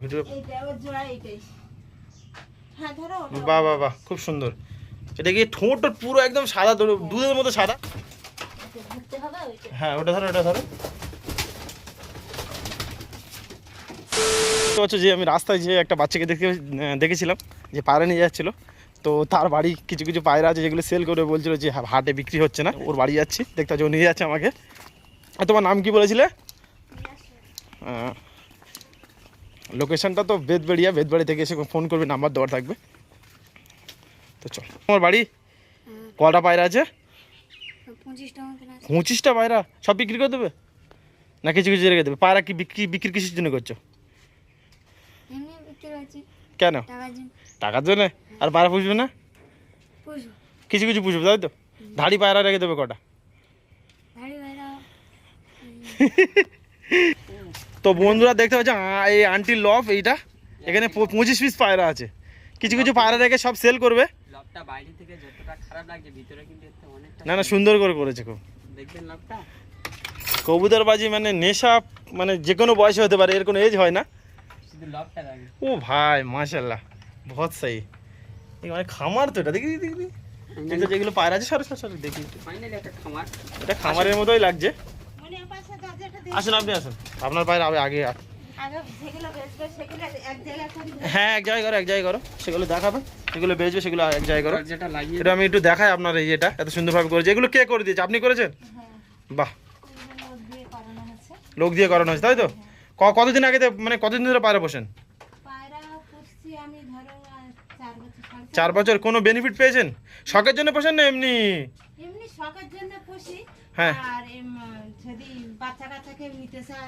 Video হ্যাঁ বাহ বাহ বাহ খুব সুন্দর। এটা কি ঠোঁট পুরো একদম সাদা দু- দুধের মতো সাদা? হ্যাঁ ওটা ধরো ওটা ধরো। তো হচ্ছে যে আমি রাস্তায় যে একটা বাচ্চাকে দেখে দেখেছিলাম যে পায়রা নিয়ে যাচ্ছিল। তো তার বাড়ি কিছু কিছু পায়রা আছে যেগুলো সেল করে বলছিল যে হা- হাটে বিক্রি হচ্ছে না ওর বাড়ি যাচ্ছি। দেখতে পাচ্ছি ও নিয়ে যাচ্ছে আমাকে। আর তোমার নাম কি বলেছিলে? লোকেশনটা তো বেদবেড়িয়া বেদবাড়ি থেকে এসে ফোন করবে নাম্বার দেওয়া থাকবে। তো চল। তোমার বাড়ি? কটা পায়রা আছে? পঁচিশটা পায়রা? সব বিক্রি করে দেবে? না কিছু কিছু রেখে দেবে? পায়রা কি বিক্রি বিক্রি কিসের জন্য করছ? কেন? টাকার জন্য। আর পায়রা পুষবে না? কিছু কিছু পুষবে তাই তো? ধাড়ি পায়রা রেখে দেবে কটা? তো বন্ধুরা দেখতে পাচ্ছ এই আন্টির লফ এইটা এখানে পঁচিশ পিস পায়রা আছে। কিছু কিছু পায়রা রেখে সব সেল করবে। না না সুন্দর করে করেছে খুব। কবুতরবাজি মানে নেশা মানে যে কোনো বয়সে হতে পারে এর কোনো এজ হয় না। ও ভাই মাশাল্লাহ বহুত সাই মানে খামার তো এটা দেখি দেখি যেগুলো পায়রা আছে সরে সরে সরে দেখি। ফাইনালি একটা খামার। এটা খামারের মতোই লাগছে মানে পাশে দরজাটা দিয়ে আসুন আপনি আসুন। আপনার পায়ের আগে আগে সেগুলো। হ্যাঁ এক জায়গায় করো এক জায়গায় করো। সেগুলো দেখাবে যেগুলো বেচবে সেগুলো এক জায়গায় করো। এটা আমি একটু দেখাই আপনার এই এটা এত সুন্দরভাবে করেছে। এগুলো কে করে দিয়েছে? আপনি করেছেন? হ্যাঁ। বাহ। ওইগুলো দিয়ে করানো হচ্ছে লোক দিয়ে করানো হয়েছে তাই তো? ক- কতদিন আগে মানে কতদিন ধরে পায়রা বসেন আমি আহ, চার বছর সাড়ে চার বছর কোনো বেনিফিট পেয়েছেন? শখের জন্য পোষেন না এমনি? এমনি শখের জন্য পুষি। হ্যাঁ।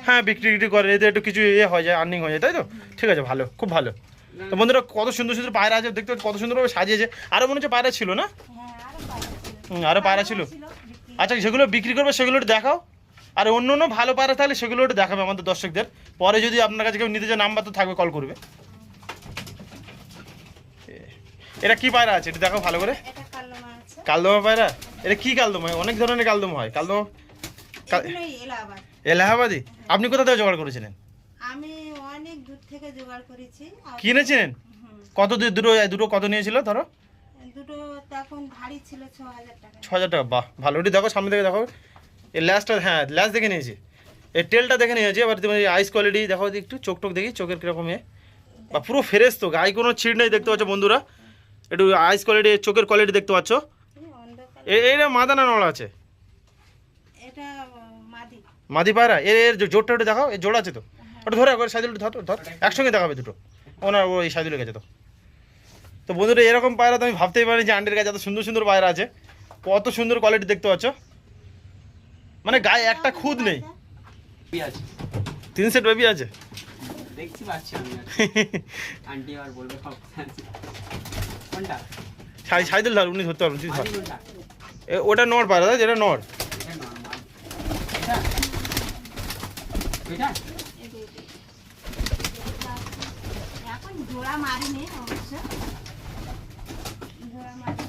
হ্যাঁ বিক্রি টিক্রি করে এতে একটু কিছু ইয়ে হয়ে যায় আর্নিং হয়ে যায় তাই তো? ঠিক আছে ভালো খুব ভালো। তো বন্ধুরা কত সুন্দর সুন্দর পায়রা আছে দেখতে কত সুন্দরভাবে সাজিয়েছে। আরও মনে হচ্ছে পায়রা ছিল না? হ্যাঁ পায়রা ছিল। হুম, আরও পায়রা ছিল। আচ্ছা যেগুলো বিক্রি করবে সেগুলো একটু দেখাও। আর অন্য অন্য ভালো পায়রা থাকলে সেগুলো একটু দেখাবে আমাদের দর্শকদের। পরে যদি আপনার কাছে কেউ নিতে চায় নাম্বার তো থাকবে কল করবে। এটা কি পায়রা আছে? এটা দেখাও ভালো করে। কালদমা পায়রা? এটা কি কালদমা অনেক ধরনের কালদমা হয়। কালদমা এলাহাবাদ। এলাহাবাদি? আপনি কোথা থেকে জোগাড় করেছিলেন? আমি অনেক দূর থেকে জোগাড় করেছি। কিনেছিলেন? কত দুটো দুটো কত নিয়েছিল ধরো? দুটো তখন ভারী ছিল ছ হাজার টাকা। ছ হাজার টাকা বাহ ভালো। ওটি দেখো সামনে থেকে দেখো। এই ল্যাসটা হ্যাঁ ল্যাস দেখে নিয়েছি। এই টেলটা দেখে নিয়েছি এবার তুমি আইস কোয়ালিটি দেখো একটু চোখ টোক দেখি চোখের কীরকম এ। বা পুরো ফ্রেশ তো গায়ে কোনো ছিট নেই দেখতে পাচ্ছ বন্ধুরা। একটু আইস কোয়ালিটি চোখের কোয়ালিটি দেখতে পাচ্ছ। এই এইটা মাদানা নড়া আছে। মাদি মাদি পায়রা এর এর জোরটা ওটা দেখাও এর জোড় আছে তো? ওটা ধরে একবার সাইদুল ধর ধর একসঙ্গে দেখাবে দুটো। ওনার ওই সাইদুলের কাছে তো। তো বন্ধুরা এরকম পায়রা তো আমি ভাবতেই পারি যে আন্ডের কাছে এত সুন্দর সুন্দর পায়রা আছে। কত সুন্দর কোয়ালিটি দেখতে পাচ্ছ? মানে গায়ে একটা খুদ নেই। তিন সেট বেবি আছে? দেখছি পাচ্ছি আমি। আর। আন্টি আর বলবে সব আছে। কোনটা? সাই সাইদুল ধর উনি ধরতে পারবেন ওটা নর পায়রা যেটা নর এটা নর্মাল এটা এটা এই যে এটা। এখন জোড়া মারিনি অবশ্য জোড়া মারি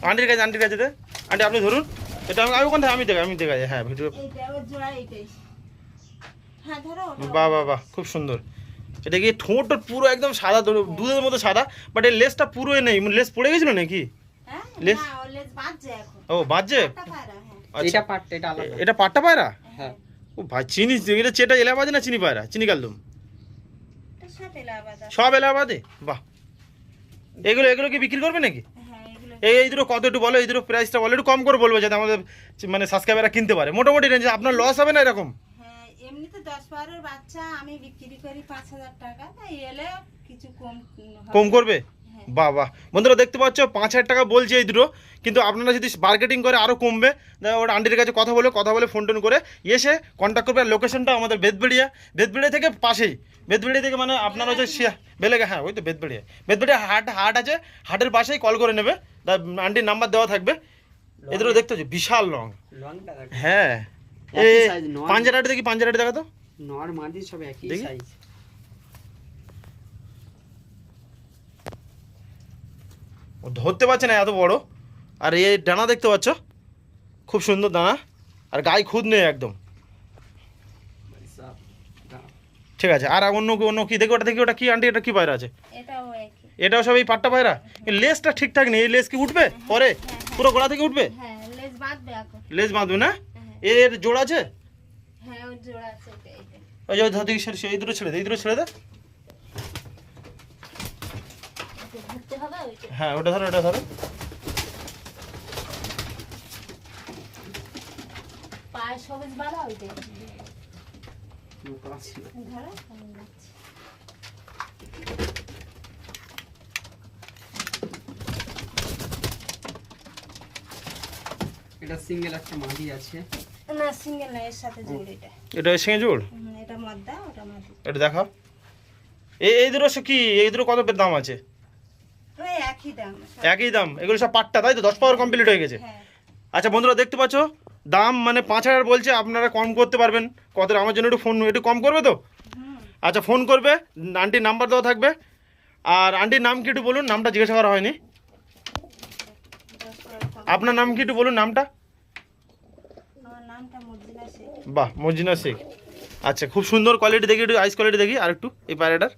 আন্টির কাছে আন্টির কাছে আন্টি আপনি ধরুন। এটা আমি আমি থেকে আমি দেখাই আমি দেখাই হ্যাঁ ভিডিও হ্যাঁ বাহ বাহ বাহ খুব সুন্দর। এটা কি ঠোঁট পুরো একদম সাদা দুধের মতো সাদা বাট এই লেসটা পুরোই নেই। মানে লেস পড়ে গেছিল নাকি? হ্যাঁ লেস- এখন। ও বাজছে? হ্যাঁ। আচ্ছা। এটা এটা আলাদা। এটা পাট্টা পায়রা? হ্যাঁ। ও ভাই চিনি এটা চেটা এলাহাবাদে না চিনি পায়রা? চিনি কালদম? সব এলাহাবাদ? বাহ। এগুলো এগুলো কি বিক্রি করবে নাকি? হ্যাঁ এই এই দুটো কত একটু বলো এই দুটো প্রাইসটা বলো। একটু কম করে বলব যাতে আমাদের মানে সাবস্ক্রাইবাররা কিনতে পারে। মোটামুটি রেঞ্জে আপনার লস হবে না এরকম? হ্যাঁ এমনিতে দশ বারোর বাচ্চা আমি বিক্রি করি পাঁচ হাজার টাকা। তাই এলে কিছু কম কম করবে। বাহ বাহ। বন্ধুরা দেখতে পাচ্ছ পাঁচ হাজার টাকা বলছে এই দুটো। কিন্তু আপনারা যদি মার্কেটিং করে আরও কমবে ওর আন্টির কাছে কথা বলে কথা বলে ফোন টোন করে এসে কন্ট্যাক্ট করবে লোকেশনটা আমাদের বেদবেড়িয়া বেদবেড়িয়া থেকে পাশেই। বেদবেড়িয়া থেকে মানে আপনার হচ্ছে শিয়া বেলেগা হ্যাঁ ওই তো বেদবেড়িয়া বেদবেড়িয়া হাট হাট আছে হাটের পাশেই কল করে নেবে। তা আন্টির নাম্বার দেওয়া থাকবে। এদেরও দেখতে হচ্ছে বিশাল লং। হ্যাঁ। পাঞ্জারাটি দেখি পাঞ্জারাটি দেখা তো? নর মাদি সব একই সাইজ ও ধরতে পারছে না এত বড়। আর এই ডানা দেখতে পাচ্ছ? খুব সুন্দর দানা আর গায়ে খুদ নেই একদম। ঠিক আছে আর অন্য অন্য কি দেখি ওটা দেখি ওটা কি আন্টি এটা কি পায়রা আছে? এটাও সব এই পাট্টা পায়রা? লেজটা ঠিকঠাক নেই লেজ কি উঠবে পরে? পুরো গোড়া থেকে উঠবে? হ্যাঁ লেজ বাঁধবে না? হ্যাঁ। এর জোড়া আছে? হ্যাঁ ওই যে ধর দুটো ছেড়ে দে এই দুটো ছেড়ে দে ওকে ধরতে হবে ওইটা হ্যাঁ ওটা ধরো ওটা ধরো। পায়ে সবুজ বালা ওইটা নৌকা আছে না। ধরো আমি যাচ্ছি। এটা সিঙ্গেল একটা মাদি আছে। না সিঙ্গেল না এর সাথে জোড় এটা এটা সঙ্গে জোড়? এটা মদ্দা ওটা মাদি এটা দেখাও। এই এই দুটো কি? এই দুটো কত দাম আছে? একই দাম এগুলো সব পাট্টা তাই তো? দশ পাওয়ার কমপ্লিট হয়ে গেছে। হ্যাঁ। আচ্ছা বন্ধুরা দেখতে পাচ্ছ? দাম মানে পাঁচ হাজার বলছে আপনারা কম করতে পারবেন। কত আমার জন্য একটু ফোন একটু কম করবে তো? আচ্ছা ফোন করবে। আন্টির নাম্বার দেওয়া থাকবে। আর আন্টির নাম কি একটু বলুন? নামটা জিজ্ঞাসা করা হয়নি। আপনার নাম কি একটু বলুন নামটা? বাহ মর্জিনা শেখ। আচ্ছা খুব সুন্দর কোয়ালিটি দেখি একটু আইস কোয়ালিটি দেখি আর একটু এই পায়রাটার।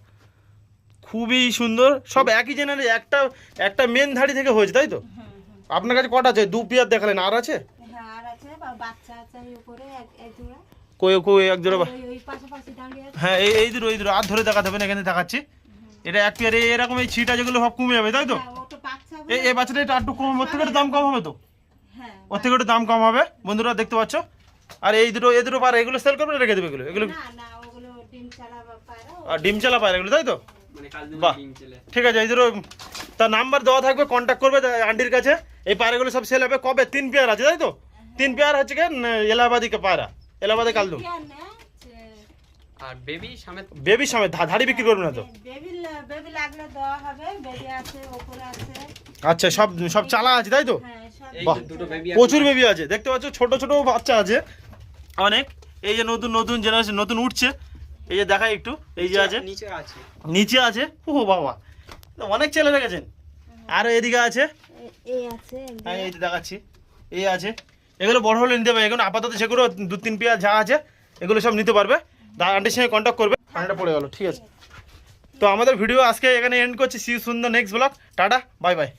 খুবই সুন্দর। সব একই জেনারে একটা একটা মেন ধাড়ি থেকে হয়েছে তাই তো? আপনার কাছে কটা আছে? দু পিয়ার দেখালেন আর আছে? হ্যাঁ কই কই এক জোড়া ওই ওই হ্যাঁ এই এই দুটো এই দুটো আর ধরে দেখাতে হবে না এখানে দেখাচ্ছি। এটা এক পেয়ারে এরকম এই ছিটা যেগুলো সব কমে যাবে তাই তো? হ্যাঁ এই বাচ্চাটা একটু একটু কম ওর থেকে দাম কম হবে তো? হ্যাঁ ওর থেকে একটু দাম কম হবে বন্ধুরা দেখতে পাচ্ছ? আর এই দুটো এই দুটো পায়রা এগুলো সেল করবে রেখে দেবে এগুলো? এগুলো আর ডিম চালা পায়রা এগুলো তাই তো? বাহ। ঠিক আছে এই দুটো তার নাম্বার দেওয়া থাকবে কন্ট্যাক্ট করবে তা আন্টির কাছে। এই পায়রাগুলো সব সেল হবে কবে? তিন পেয়ার আছে তাই তো? তিন পেয়ার হচ্ছে কি এলাহাবাদি কে পায়রা। এলাহাবাদি কালদু কি আর বেবি সামেত বেবি সময় ধাড়ি বিক্রি করবে না তো? বেবি বেবি লাগলে দেওয়া হবে বেবি আছে ওপরে আছে। আচ্ছা সব সব চালা আছে তাই তো? হ্যাঁ এই দুটো বেবি প্রচুর বেবি আছে দেখতে পাচ্ছ ছোট ছোট বাচ্চা আছে অনেক। এই যে নতুন নতুন জেনারেশন নতুন উঠছে। এই যে দেখাই একটু এই যে আছে। নিচে আছে। নিচে আছে? ও বাবা। অনেক ছেলে রেখেছেন আর এদিকে আছে? এই আছে হ্যাঁ এই যে দেখাচ্ছি। এই আছে। এগুলো বড় হলে নিতে পারবে। এখন আপাতত সেগুলো দু তিন পেয়ার যা আছে এগুলো সব নিতে পারবে। আন্টির সঙ্গে কন্ট্যাক্ট করবে। ঠান্ডা পড়ে গেল ঠিক আছে। তো আমাদের ভিডিও আজকে এখানে এন্ড করছি। সি সুন্দর next blog tata bye bye